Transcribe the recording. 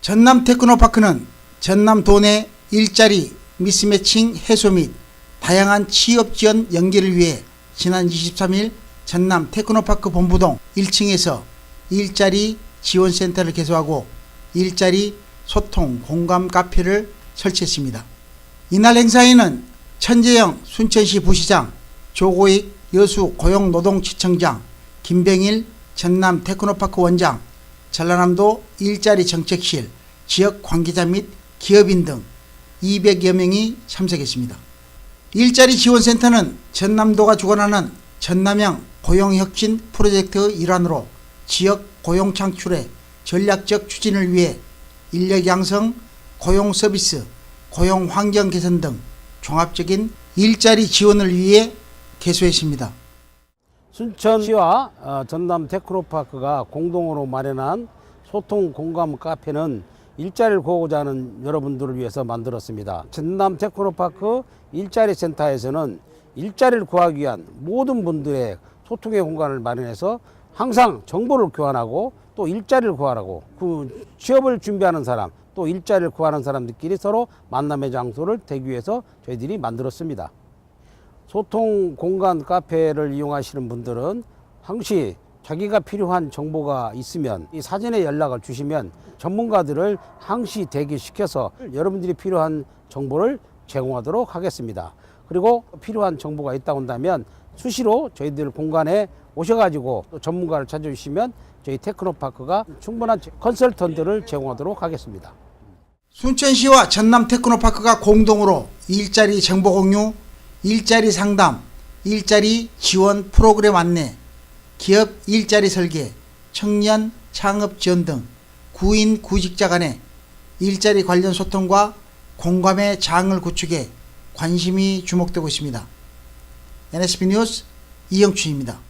전남 테크노파크는 전남 도내 일자리 미스매칭 해소 및 다양한 취업 지원 연계를 위해 지난 23일 전남 테크노파크 본부동 1층에서 일자리 지원센터를 개소하고 일자리 소통 공감 카페를 설치했습니다. 이날 행사에는 천재영 순천시 부시장, 조고익 여수 고용노동지청장, 김병일 전남 테크노파크 원장, 전라남도 일자리 정책실, 지역 관계자 및 기업인 등 200여 명이 참석했습니다. 일자리 지원센터는 전남도가 주관하는 전남형 고용혁신 프로젝트의 일환으로 지역 고용 창출의 전략적 추진을 위해 인력 양성, 고용 서비스, 고용 환경 개선 등 종합적인 일자리 지원을 위해 개소했습니다. 순천시와 어, 전남 테크노파크가 공동으로 마련한 소통 공감 카페는 일자리를 구하고자 하는 여러분들을 위해서 만들었습니다. 전남 테크노파크 일자리 센터에서는 일자리를 구하기 위한 모든 분들의 소통의 공간을 마련해서 항상 정보를 교환하고 또 일자리를 구하라고 그 취업을 준비하는 사람 또 일자리를 구하는 사람들끼리 서로 만남의 장소를 대기 위해서 저희들이 만들었습니다. 소통 공간 카페를 이용하시는 분들은 항시 자기가 필요한 정보가 있으면 이 사전에 연락을 주시면 전문가들을 항시 대기시켜서 여러분들이 필요한 정보를 제공하도록 하겠습니다. 그리고 필요한 정보가 있다 온다면 수시로 저희들 공간에 오셔가지고 또 전문가를 찾아주시면 저희 테크노파크가 충분한 컨설턴트를 제공하도록 하겠습니다. 순천시와 전남 테크노파크가 공동으로 일자리 정보 공유, 일자리 상담, 일자리 지원 프로그램 안내, 기업 일자리 설계, 청년 창업 지원 등 구인 구직자 간의 일자리 관련 소통과 공감의 장을 구축해 관심이 주목되고 있습니다. NSB 뉴스 이영춘입니다.